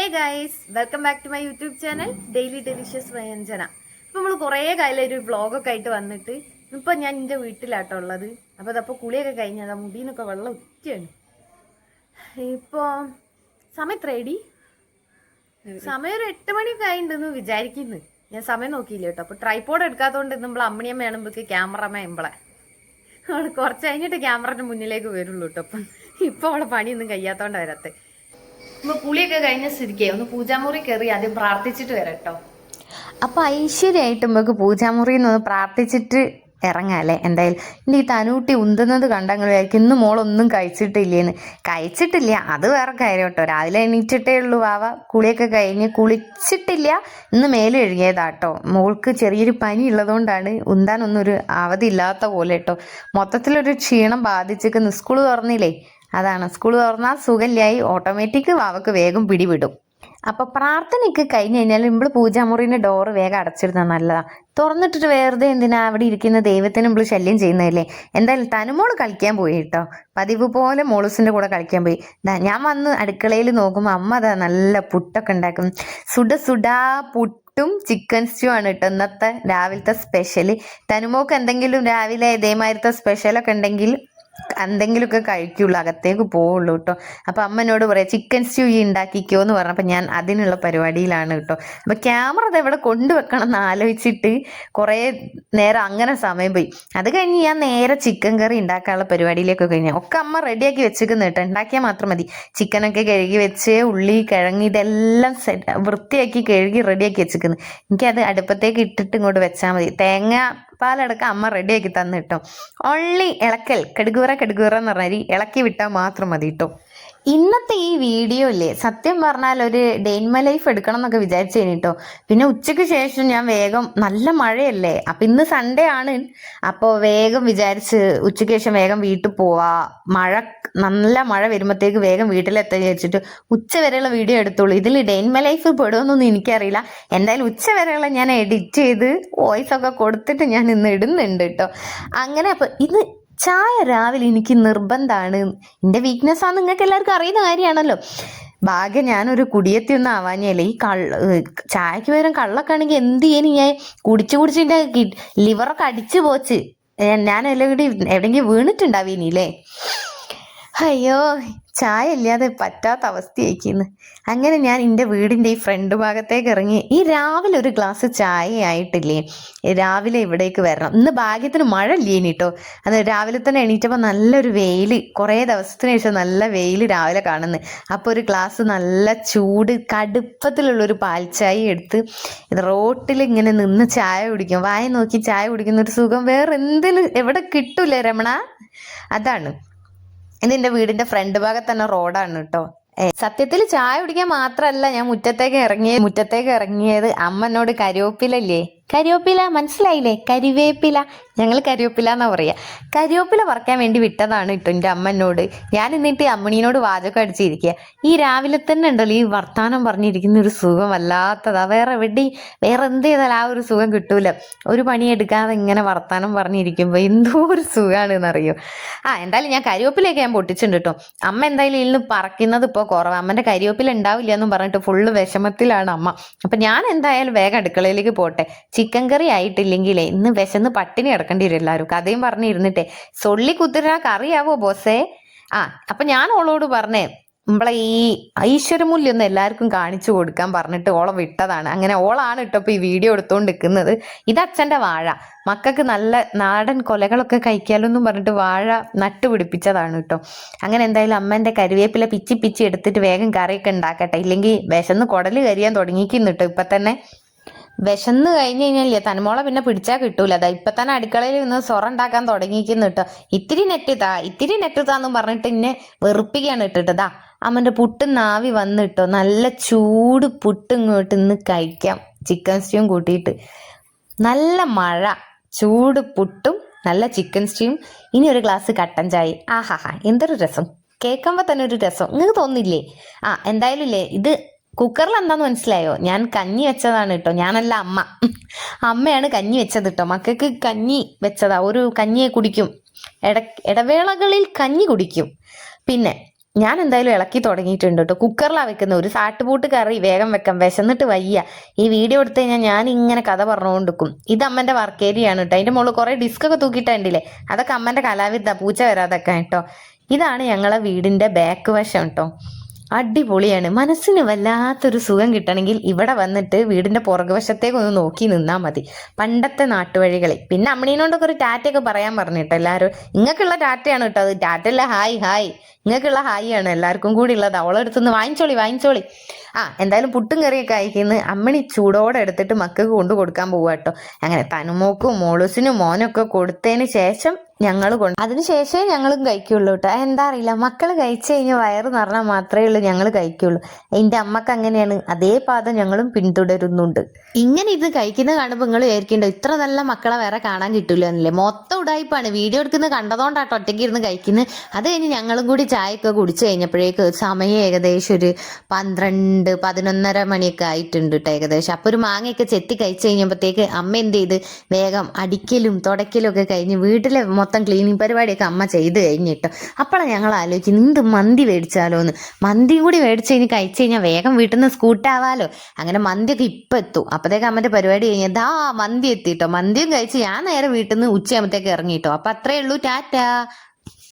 Hey guys welcome back to my YouTube channel daily delicious വ്യഞ്ജന ഇപ്പൊ നമ്മൾ കുറേ കാലം ഒരു വ്ളോഗൊക്കെ ആയിട്ട് വന്നിട്ട് ഇപ്പൊ ഞാൻ എന്റെ വീട്ടിലാട്ടോ ഉള്ളത്. അപ്പോൾ അതപ്പോൾ കുളിയൊക്കെ കഴിഞ്ഞതാ മുടിയിനൊക്കെ വെള്ളം ഒറ്റയാണ്. ഇപ്പോൾ സമയം എത്രയടി? സമയം ഒരു എട്ട് മണിയൊക്കെ ആയിട്ടുണ്ടെന്ന് വിചാരിക്കുന്നു. ഞാൻ സമയം നോക്കിയില്ല കേട്ടോ. അപ്പോൾ ട്രൈപ്പോഡ് എടുക്കാത്തതുകൊണ്ട് നമ്മൾ അമ്മണിയമ്മ ആണുമ്പോഴേക്ക് ക്യാമറമ്മ എമ്പളെ അവൾ കുറച്ച് കഴിഞ്ഞിട്ട് ക്യാമറയുടെ മുന്നിലേക്ക് വരുള്ളൂ കേട്ടോ. അപ്പം ഇപ്പൊ അവളെ പണിയൊന്നും കഴിയാത്തോണ്ട് വരത്തെ. ഇപ്പൊ കുളിയൊക്കെ കഴിഞ്ഞ സ്ഥിതിക്ക് ഒന്ന് പൂജാമുറി കയറി ആദ്യം പ്രാർത്ഥിച്ചിട്ട് വരാം കേട്ടോ. അപ്പൊ ഐശ്വര്യമായിട്ട് നമുക്ക് പൂജാമുറിയിൽ നിന്ന് പ്രാർത്ഥിച്ചിട്ട് ഇറങ്ങാല്ലേ എന്തായാലും ഇനി ഈ തനൂട്ടി ഉന്തുന്നത് കണ്ടങ്ങൾ വിചാരിക്കും ഇന്ന് മോളൊന്നും കഴിച്ചിട്ടില്ലേന്ന്. കഴിച്ചിട്ടില്ല. അത് വേറെ കാര്യം കേട്ടോ. രാവിലെ എണീറ്റിട്ടേ ഉള്ളൂ വാവ. കുളിയൊക്കെ കഴിഞ്ഞ് കുളിച്ചിട്ടില്ല. ഇന്ന് മേലെ എഴുകിയതാട്ടോ മോൾക്ക് ചെറിയൊരു പനി ഉള്ളതുകൊണ്ടാണ് ഉന്താനൊന്നും ഒരു അവധി ഇല്ലാത്ത പോലെ കേട്ടോ. മൊത്തത്തിലൊരു ക്ഷീണം ബാധിച്ചിട്ട് സ്കൂൾ തുറന്നില്ലേ? അതാണ്. സ്കൂൾ തുറന്നാൽ സുഖല്ലായി ഓട്ടോമാറ്റിക് വാവക്ക് വേഗം പിടിവിടും. അപ്പൊ പ്രാർത്ഥനയ്ക്ക് കഴിഞ്ഞ് കഴിഞ്ഞാൽ നമ്മൾ പൂജാമുറിന്റെ ഡോറ് വേഗം അടച്ചിരുന്ന നല്ലതാ. തുറന്നിട്ടിട്ട് വെറുതെ എന്തിനാ അവിടെ ഇരിക്കുന്ന ദൈവത്തിന് നമ്മൾ ശല്യം ചെയ്യുന്നതല്ലേ? എന്തായാലും തനുമോൾ കളിക്കാൻ പോയി കേട്ടോ. പതിവ് പോലെ മോളൂസിന്റെ കൂടെ കളിക്കാൻ പോയി. ഞാൻ വന്ന് അടുക്കളയിൽ നോക്കുമ്പോൾ അമ്മ അതാ നല്ല പുട്ടൊക്കെ ഉണ്ടാക്കും. സുഡ സുഡാ പുട്ടും ചിക്കൻ സ്റ്റൂ ആണ് കേട്ടോ ഇന്നത്തെ രാവിലത്തെ സ്പെഷ്യൽ തനുമോക്ക് എന്തെങ്കിലും രാവിലെ ഇതേമാതിരത്തെ സ്പെഷ്യലൊക്കെ ഉണ്ടെങ്കിൽ എന്തെങ്കിലുമൊക്കെ കഴിക്കുള്ളൂ അകത്തേക്ക് പോവുള്ളൂ കേട്ടോ അപ്പൊ അമ്മനോട് പറയാം ചിക്കൻ സ്റ്റൂ ഉണ്ടാക്കിക്കോ എന്ന് പറഞ്ഞപ്പോൾ ഞാൻ അതിനുള്ള പരിപാടിയിലാണ് കേട്ടോ അപ്പൊ ക്യാമറ അത് എവിടെ കൊണ്ടുവെക്കണം എന്ന് ആലോചിച്ചിട്ട് കുറേ നേരം അങ്ങനെ സമയം പോയി. അത് കഴിഞ്ഞ് ഞാൻ നേരെ ചിക്കൻ കറി ഉണ്ടാക്കാനുള്ള പരിപാടിയിലേക്ക് കഴിഞ്ഞു. ഒക്കെ അമ്മ റെഡിയാക്കി വെച്ചിരിക്കുന്നു കേട്ടോ ഉണ്ടാക്കിയാൽ മാത്രം മതി. ചിക്കനൊക്കെ കഴുകി വെച്ച് ഉള്ളി കിഴങ്ങി ഇതെല്ലാം വൃത്തിയാക്കി കഴുകി റെഡിയാക്കി വെച്ചിരിക്കുന്നു. എനിക്കത് അടുപ്പത്തേക്ക് ഇട്ടിട്ട് ഇങ്ങോട്ട് വെച്ചാൽ മതി. തേങ്ങ പാലടക്കം അമ്മ റെഡിയാക്കി തന്നു കേട്ടോ. ഓൺലി ഇളക്കൽ കെടുകൂറ കെടുകൂറ എന്ന് പറഞ്ഞാൽ ഇളക്കി വിട്ടാൽ മാത്രം മതി കേട്ടോ. ഇന്നത്തെ ഈ വീഡിയോ ഇല്ലേ സത്യം പറഞ്ഞാൽ ഒരു ഡെയിൻമ ലൈഫ് എടുക്കണം എന്നൊക്കെ വിചാരിച്ചു കഴിഞ്ഞിട്ടോ പിന്നെ ഉച്ചയ്ക്ക് ശേഷം ഞാൻ വേഗം നല്ല മഴയല്ലേ? അപ്പം ഇന്ന് സൺഡേ ആണ്. അപ്പോൾ വേഗം വിചാരിച്ച് ഉച്ചയ്ക്ക് ശേഷം വേഗം വീട്ടിൽ പോവാ. മഴ നല്ല മഴ വരുമ്പോഴത്തേക്ക് വേഗം വീട്ടിലെത്താൻ വിചാരിച്ചിട്ട് ഉച്ച വരെയുള്ള വീഡിയോ എടുത്തോളൂ. ഇതിൽ ഡെയിൻമ ലൈഫ് പെടുമെന്നൊന്നും എനിക്കറിയില്ല. എന്തായാലും ഉച്ച വരെയുള്ള ഞാൻ എഡിറ്റ് ചെയ്ത് വോയിസ് ഒക്കെ കൊടുത്തിട്ട് ഞാൻ ഇന്ന് ഇടുന്നുണ്ട് കേട്ടോ അങ്ങനെ അപ്പോൾ ഇന്ന് ചായ രാവിലെ എനിക്ക് നിർബന്ധമാണ് വീക്ക്നെസ് ആണ് നിങ്ങൾക്ക് എല്ലാവർക്കും അറിയുന്ന കാര്യമാണല്ലോ. ഭാഗ്യം ഞാനൊരു കുടിയെത്തി ഒന്നും ആവാഞ്ഞല്ലേ ഈ കള്ള ചായക്ക് പകരം കള്ളൊക്കെ ആണെങ്കിൽ എന്ത് ചെയ്യാനും ഞാൻ കുടിച്ച് കുടിച്ച് എന്റെ ലിവറൊക്കെ അടിച്ചു പോച്ച്. ഞാൻ എല്ലാം കൂടി എവിടെയെങ്കിലും വീണിട്ടുണ്ടാവീനില്ലേ? അയ്യോ ചായ ഇല്ലാതെ പറ്റാത്ത അവസ്ഥയായിരിക്കുന്നു അങ്ങനെ ഞാൻ എന്റെ വീടിന്റെ ഈ ഫ്രണ്ട് ഭാഗത്തേക്ക് ഇറങ്ങി ഈ രാവിലെ ഒരു ഗ്ലാസ് ചായ ആയിട്ടില്ലേ രാവിലെ ഇവിടേക്ക് വരണം. ഇന്ന് ഭാഗ്യത്തിന് മഴ ഇല്ലേനി കേട്ടോ അത് രാവിലെ തന്നെ എണീറ്റപ്പോൾ നല്ലൊരു വെയിൽ കുറേ ദിവസത്തിന് ശേഷം നല്ല വെയിൽ രാവിലെ കാണുന്നു. അപ്പോൾ ഒരു ഗ്ലാസ് നല്ല ചൂട് കടുപ്പത്തിലുള്ളൊരു പാൽച്ചായ എടുത്ത് റോട്ടിൽ ഇങ്ങനെ നിന്ന് ചായ കുടിക്കും. വായ നോക്കി ചായ കുടിക്കുന്ന ഒരു സുഖം വേറെ എന്തിന്? എവിടെ കിട്ടൂലേ രമണ? അതാണ്. ഇത് എന്റെ വീടിന്റെ ഫ്രണ്ട് ഭാഗത്ത് തന്നെ റോഡാണ് കേട്ടോ. സത്യത്തിൽ ചായ കുടിക്കാൻ മാത്രമല്ല ഞാൻ മുറ്റത്തേക്ക് ഇറങ്ങിയത് മുറ്റത്തേക്ക് ഇറങ്ങിയത് അമ്മ എന്നോട് കരിവേപ്പിലല്ലേ? കരിവേപ്പില മനസ്സിലായില്ലേ? കരിവേപ്പില. ഞങ്ങൾ കരിവേപ്പില എന്നാ പറയാ. കരിവേപ്പില പറിക്കാൻ വേണ്ടി വിട്ടതാണ് കേട്ടോ എന്റെ അമ്മ എന്നോട് ഞാൻ എന്നിട്ട് അമ്മണീനോട് വാചകം അടിച്ചിരിക്കുക ഈ രാവിലെ തന്നെ ഉണ്ടല്ലോ ഈ വർത്താനം പറഞ്ഞിരിക്കുന്ന ഒരു സുഖം അല്ലാത്തതാ വേറെ എവിടെ വേറെ എന്ത് ചെയ്താലും ആ ഒരു സുഖം കിട്ടൂല. ഒരു പണി എടുക്കാതെ ഇങ്ങനെ വർത്താനം പറഞ്ഞിരിക്കുമ്പോൾ എന്തോ ഒരു സുഖമാണ് എന്നറിയോ ആ എന്തായാലും ഞാൻ കരിവേപ്പിലൊക്കെ ഞാൻ പൊട്ടിച്ചിട്ടുണ്ട് കേട്ടോ അമ്മ എന്തായാലും ഇതിൽ നിന്ന് പറിക്കുന്നത് ഇപ്പോൾ കുറവ്. അമ്മന്റെ കരിവേപ്പില ഉണ്ടാവില്ല എന്നും പറഞ്ഞിട്ട് ഫുള്ള് വിഷമത്തിലാണ് അമ്മ. അപ്പം ഞാൻ എന്തായാലും വേഗം അടുക്കളയിലേക്ക് പോട്ടെ. ചിക്കൻ കറി ആയിട്ടില്ലെങ്കിൽ ഇന്ന് വിശന്ന് പട്ടിണി കിടക്കേണ്ടി വരും എല്ലാവരും. കഥയും പറഞ്ഞിരുന്നിട്ടെ. സൊള്ളി കുത്തിരാ കറിയാവോ ബോസേ? ആ അപ്പൊ ഞാൻ ഓളോട് പറഞ്ഞേ നമ്മളെ ഈ ഐശ്വരമൂല്യം ഒന്ന് എല്ലാവർക്കും കാണിച്ചു കൊടുക്കാൻ പറഞ്ഞിട്ട് ഓളം വിട്ടതാണ്. അങ്ങനെ ഓളാണ് ഇട്ടോ ഈ വീഡിയോ എടുത്തുകൊണ്ട് നിൽക്കുന്നത് ഇത് അച്ഛന്റെ വാഴ. മക്കൾക്ക് നല്ല നാടൻ കൊലകളൊക്കെ കഴിക്കാലൊന്നും പറഞ്ഞിട്ട് വാഴ നട്ടുപിടിപ്പിച്ചതാണ് കേട്ടോ അങ്ങനെ എന്തായാലും അമ്മന്റെ കരുവേപ്പില പിച്ചി പിച്ചി എടുത്തിട്ട് വേഗം കറിയൊക്കെ ഉണ്ടാക്കട്ടെ. ഇല്ലെങ്കിൽ വിശന്ന് കുടൽ കരിയാൻ തുടങ്ങിക്കുന്നു കേട്ടോ ഇപ്പം തന്നെ വിശന്ന് കഴിഞ്ഞു കഴിഞ്ഞാലേ തനുമോളെ പിന്നെ പിടിച്ചാൽ കിട്ടൂല. അതാ ഇപ്പൊ തന്നെ അടുക്കളയിൽ നിന്ന് സൊറ ഉണ്ടാക്കാൻ തുടങ്ങിക്കുന്നു കേട്ടോ ഇത്തിരി നെറ്റ് താ ഇത്തിരി നെറ്റ് താന്നും പറഞ്ഞിട്ട് എന്നെ വെറുപ്പിക്കുകയാണ് ഇട്ടിട്ട്. ദാ അമ്മന്റെ പുട്ട് നാവി വന്നിട്ടോ നല്ല ചൂട് പുട്ട് ഇങ്ങോട്ട് ഇന്ന് കഴിക്കാം. ചിക്കൻ സ്റ്റീം കൂട്ടിയിട്ട്. നല്ല മഴ ചൂട് പുട്ടും നല്ല ചിക്കൻ സ്റ്റീം ഇനി ഒരു ഗ്ലാസ് കട്ടൻ ചായ ആഹാഹാ എന്തൊരു രസം. കേൾക്കുമ്പോൾ തന്നെ ഒരു രസം. നിങ്ങൾക്ക് തോന്നില്ലേ? ആ എന്തായാലും ഇല്ലേ? ഇത് കുക്കറിൽ എന്താന്ന് മനസ്സിലായോ? ഞാൻ കഞ്ഞി വെച്ചതാണ് കേട്ടോ ഞാനല്ല അമ്മ. അമ്മയാണ് കഞ്ഞി വെച്ചത് കേട്ടോ മക്കൾക്ക് കഞ്ഞി വെച്ചതാ. ഒരു കഞ്ഞിയെ കുടിക്കും. ഇട ഇടവേളകളിൽ കഞ്ഞി കുടിക്കും. പിന്നെ ഞാൻ എന്തായാലും ഇളക്കി തുടങ്ങിയിട്ടുണ്ട് കേട്ടോ കുക്കറിലാണ് വെക്കുന്നത് ഒരു സാട്ടുപൂട്ട് കറി വേഗം വെക്കാം. വിശന്നിട്ട് വയ്യ. ഈ വീഡിയോ എടുത്തു കഴിഞ്ഞാൽ ഞാൻ ഇങ്ങനെ കഥ പറഞ്ഞുകൊണ്ടിരിക്കും. ഇത് അമ്മന്റെ വർക്ക് ഏരിയയാണ് കേട്ടോ അതിന്റെ മുകളിൽ കുറെ ഡിസ്ക് ഒക്കെ തൂക്കിയിട്ടുണ്ടില്ലേ അതൊക്കെ അമ്മന്റെ കലാവിദ്ധ പൂച്ച വരാതൊക്കെ കേട്ടോ ഇതാണ് ഞങ്ങളെ വീടിന്റെ ബാക്ക് വശം കേട്ടോ അടിപൊളിയാണ്. മനസ്സിന് വല്ലാത്തൊരു സുഖം കിട്ടണമെങ്കിൽ ഇവിടെ വന്നിട്ട് വീടിന്റെ പുറകുവശത്തേക്ക് ഒന്ന് നോക്കി നിന്നാൽ മതി. പണ്ടത്തെ നാട്ടുവഴികളെ. പിന്നെ അമ്മണീനോണ്ടൊക്കെ ഒരു ടാറ്റയൊക്കെ പറയാൻ പറഞ്ഞിട്ടോ എല്ലാവരും ഇങ്ങക്കുള്ള ടാറ്റയാണ് കേട്ടോ അത് ടാറ്റല്ല ഹായ് ഹായ്. ഇങ്ങക്കുള്ള ഹായ് ആണ് എല്ലാവർക്കും കൂടി ഉള്ളത്. അവളെടുത്തുനിന്ന് വാങ്ങിച്ചോളി വാങ്ങിച്ചോളി. ആ എന്തായാലും പുട്ടും കറിയൊക്കെ അയക്കുന്ന അമ്മണി ചൂടോടെ എടുത്തിട്ട് മക്കൾക്ക് കൊണ്ടു കൊടുക്കാൻ പോവാട്ടോ അങ്ങനെ തനുമോക്കും മോളൂസിനും മോനൊക്കെ കൊടുത്തതിന് ശേഷം ഞങ്ങൾ കൊണ്ട് അതിനുശേഷമേ ഞങ്ങളും കഴിക്കുള്ളൂ കേട്ടോ എന്താ അറിയില്ല. മക്കൾ കഴിച്ചു കഴിഞ്ഞാൽ വയറ് നിറഞ്ഞാൽ മാത്രമേ ഉള്ളൂ ഞങ്ങൾ കഴിക്കുള്ളൂ. എന്റെ അമ്മയ്ക്ക് അങ്ങനെയാണ്. അതേ പാത ഞങ്ങളും പിന്തുടരുന്നുണ്ട്. ഇങ്ങനെ ഇത് കഴിക്കുന്ന കാണുമ്പോൾ നിങ്ങൾ വിചാരിക്കണ്ടോ ഇത്ര നല്ല മക്കളെ വേറെ കാണാൻ കിട്ടില്ല എന്നല്ലേ മൊത്തം ഉടായ്പാണ് വീഡിയോ എടുക്കുന്നത് കണ്ടതുകൊണ്ടാട്ടോ ഒറ്റയ്ക്ക് ഇരുന്ന് കഴിക്കുന്നത് അത് കഴിഞ്ഞ് ഞങ്ങളും കൂടി ചായയൊക്കെ കുടിച്ചു കഴിഞ്ഞപ്പോഴേക്ക് സമയം ഏകദേശം ഒരു പന്ത്രണ്ട് പതിനൊന്നര മണിയൊക്കെ ആയിട്ടുണ്ട് കേട്ടോ ഏകദേശം. അപ്പോൾ ഒരു മാങ്ങയൊക്കെ ചെത്തി കഴിച്ചു കഴിഞ്ഞപ്പോഴത്തേക്ക് അമ്മ എന്ത് ചെയ്ത്? വേഗം അടിക്കലും തുടയ്ക്കലും ഒക്കെ കഴിഞ്ഞ് വീട്ടിലെ മൊത്തം ക്ലീനിങ് പരിപാടിയൊക്കെ അമ്മ ചെയ്ത് കഴിഞ്ഞിട്ട് അപ്പോഴാണ് ഞങ്ങൾ ആലോചിക്കുന്നത് എന്ത് മന്തി മേടിച്ചാലോ എന്ന് മന്തി കൂടി മേടിച്ച് കഴിഞ്ഞ് കഴിച്ച് കഴിഞ്ഞാൽ വേഗം വീട്ടിൽ നിന്ന് സ്കൂട്ടാവാലോ അങ്ങനെ മന്തിയൊക്കെ ഇപ്പം എത്തും. അപ്പോഴത്തേക്ക് അമ്മന്റെ പരിപാടി കഴിഞ്ഞാൽ ദാ മന്തി എത്തിയിട്ടോ മന്തിയും കഴിച്ച് ഞാൻ നേരെ വീട്ടിൽ നിന്ന് ഉച്ചയാകുമ്പോഴത്തേക്ക് ഇറങ്ങിയിട്ടോ അപ്പം അത്രേ ഉള്ളൂ ടാറ്റാ.